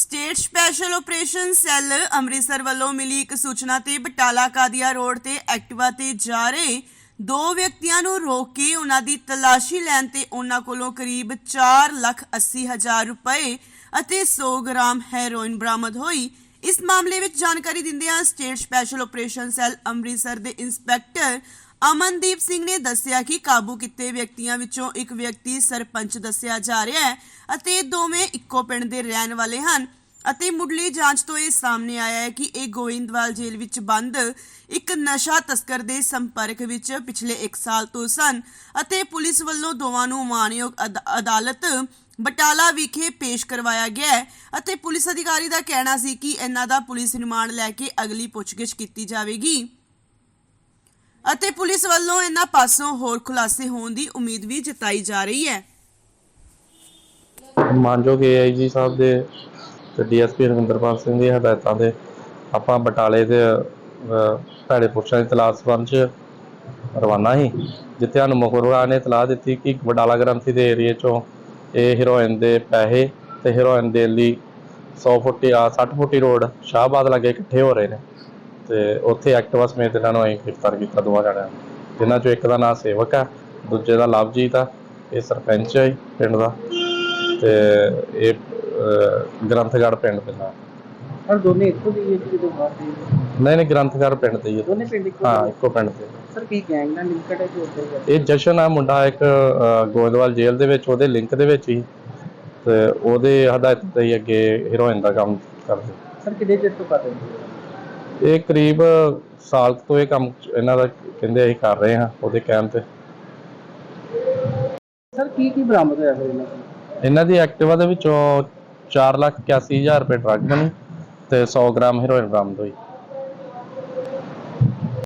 State special operation cell Amritsar ਵੱਲੋਂ ਮਿਲੀ ਇੱਕ ਸੂਚਨਾ ਤੇ ਬਟਾਲਾ ਕਾਦੀਆ ਰੋਡ ਤੇ ਐਕਟਿਵਾ ਤੇ ਜਾ ਰਹੇ ਦੋ ਵਿਅਕਤੀਆਂ ਨੂੰ ਰੋਕ ਕੇ ਉਹਨਾਂ ਦੀ ਤਲਾਸ਼ੀ ਲੈਣ ਤੇ ਉਹਨਾਂ ਕੋਲੋਂ ਕਰੀਬ 4 ਲੱਖ 80 ਹਜ਼ਾਰ ਰੁਪਏ ਅਤੇ 100 ਗ੍ਰਾਮ ਹੈਰੋਇਨ ਬਰਾਮਦ ਹੋਈ। ਇਸ ਮਾਮਲੇ ਵਿੱਚ ਜਾਣਕਾਰੀ ਦਿੰਦਿਆਂ state special operation cell Amritsar ਦੇ ਇੰਸਪੈਕਟਰ ਅਮਨਦੀਪ ਸਿੰਘ ਨੇ ਦੱਸਿਆ ਕਿ ਕਾਬੂ ਕੀਤੇ ਵਿਅਕਤੀਆਂ ਵਿੱਚੋਂ ਇੱਕ ਵਿਅਕਤੀ ਸਰਪੰਚ ਦੱਸਿਆ ਜਾ ਰਿਹਾ ਹੈ ਅਤੇ ਇਹ ਦੋਵੇਂ ਇੱਕੋ ਪਿੰਡ ਦੇ ਰਹਿਣ ਵਾਲੇ ਹਨ ਅਤੇ ਮੁੱਢਲੀ ਜਾਂਚ ਤੋਂ ਇਹ ਸਾਹਮਣੇ ਆਇਆ ਹੈ ਕਿ ਇਹ ਗੋਇੰਦਵਾਲ ਜੇਲ੍ਹ ਵਿੱਚ ਬੰਦ ਇੱਕ ਨਸ਼ਾ ਤਸਕਰ ਦੇ ਸੰਪਰਕ ਵਿੱਚ ਪਿਛਲੇ 1 ਸਾਲ ਤੋਂ ਸਨ ਅਤੇ ਪੁਲਿਸ ਵੱਲੋਂ ਦੋਵਾਂ ਨੂੰ ਮਾਨਯੋਗ ਅਦਾਲਤ ਬਟਾਲਾ ਵਿਖੇ ਪੇਸ਼ ਕਰਵਾਇਆ ਗਿਆ ਅਤੇ ਪੁਲਿਸ ਅਧਿਕਾਰੀ ਦਾ ਕਹਿਣਾ ਸੀ ਕਿ ਇਹਨਾਂ ਦਾ ਪੁਲਿਸ ਰਿਮਾਂਡ ਲੈ ਕੇ ਅਗਲੀ ਪੁੱਛਗਿੱਛ ਕੀਤੀ ਜਾਵੇਗੀ। ਪੁਲਿਸ ਵੱਲੋਂ ਇਹਨਾਂ ਪਾਸੋਂ ਹੋਰ ਖੁਲਾਸੇ ਹੋਣ ਦੀ ਉਮੀਦ ਵੀ ਜਤਾਈ ਜਾ ਰਹੀ ਹੈ। ਮਾਨਯੋਗ ਏਆਈਜੀ ਸਾਹਿਬ ਦੇ ਤੇ ਡੀਐਸਪੀ ਰਵਿੰਦਰਪਾਲ ਸਿੰਘ ਦੀ ਹਦਾਇਤਾਂ ਦੇ ਆਪਾਂ ਬਟਾਲੇ ਦੇ ਭੈੜੇ ਪੁਰਸ਼ਾਂ ਦੀ ਤਲਾਸ਼ ਸੰਬੰਧ ਰਵਾਨਾ ਸੀ, ਜਿੱਥੇ ਸਾਨੂੰ ਮੁਖਬਰਾਂ ਨੇ ਇਤਲਾਹ ਦਿੱਤੀ ਕਿ ਬਟਾਲਾ ਗ੍ਰੰਥੀ ਦੇ ਏਰੀਏ 'ਚੋਂ ਇਹ ਹੀਰੋਇਨ ਦੇ ਪੈਸੇ ਤੇ ਹੀਰੋਇਨ ਦੇ ਲਈ 100 ਫੁੱਟੀ, ਆ 60 ਫੁੱਟੀ ਰੋਡ ਸ਼ਾਹਬਾਦ ਲਾਗੇ ਇਕੱਠੇ ਹੋ ਰਹੇ ਨੇ। ਤੇ ਉੱਥੇ ਐਕਟਿਵਾ ਸਮੇਤ ਇਹਨਾਂ ਨੂੰ ਅਸੀਂ ਗ੍ਰਿਫਤਾਰ ਕੀਤਾ ਦੋਵਾਂ ਜਣਿਆਂ ਨੂੰ। ਜਿਨ੍ਹਾਂ 'ਚੋਂ ਇੱਕ ਦਾ ਨਾਮ ਸੇਵਕ ਹੈ ਦੂਜੇ ਦਾ ਲਵਜੀਤ ਆ ਇਹ ਸਰਪੰਚ ਹੈ ਪਿੰਡ ਦਾ। ਤੇ ਇਹ ਅਹ, ਗ੍ਰੰਥਗੜ੍ਹ ਪਿੰਡ ਦੇ ਨਾਲ। ਪਰ ਦੋਨੇ ਇੱਕੋ ਦੀ ਇੱਕ ਜਦੋਂ ਬਾਹਰ ਦੇ ਨਹੀਂ ਨਹੀਂ ਗ੍ਰੰਥਗੜ੍ਹ ਪਿੰਡ ਦੇ ਹੀ। ਦੋਨੇ ਪਿੰਡ ਇੱਕੋ ਹਾਂ? ਇੱਕੋ ਪਿੰਡ ਦੇ ਸਰ ਕੀ ਗੈਂਗ ਨਾਲ ਲਿੰਕਡ ਹੈ ਜੋ ਉੱਧਰ ਇਹ ਜਸ਼ਨ ਆ ਮੁੰਡਾ ਇੱਕ ਅਹ, ਗੋਇੰਦਵਾਲ ਜੇਲ੍ਹ ਦੇ ਵਿੱਚ ਉਹਦੇ ਲਿੰਕ ਦੇ ਵਿੱਚ ਹੀ। ਤੇ ਉਹਦੇ ਹਦਾਇਤ ਤੇ ਹੀ ਅੱਗੇ ਹੀਰੋਇਨ ਦਾ ਕੰਮ ਕਰਦੇ। ਸਰ ਕਿੰਨੇ ਚਿਰ ਤੋਂ ਕਰ ਰਹੇ ਹੋ ਇਹ ਕਰੀਬ ਸਾਲ ਤੋਂ ਇਹ ਕੰਮ ਇਹਨਾਂ ਦਾ ਕਹਿੰਦੇ ਅਸੀਂ ਕਰ ਰਹੇ ਹਾਂ ਉਹਦੇ ਕਹਿਣ ਤੇ। ਸਰ ਕੀ ਕੀ ਬਰਾਮਦ ਹੋਇਆ ਫਿਰ ਇਹਨਾਂ ਕੋਲ ਇਹਨਾਂ ਦੀ ਐਕਟਿਵਾ ਦੇ ਵਿੱਚੋਂ 4 ਲੱਖ 81000 ਰੁਪਏ ਡਰੱਗ ਬਣੀ ਤੇ 100 ਗ੍ਰਾਮ ਹੀਰੋਇਨ ਬਰਾਮਦ ਹੋਈ।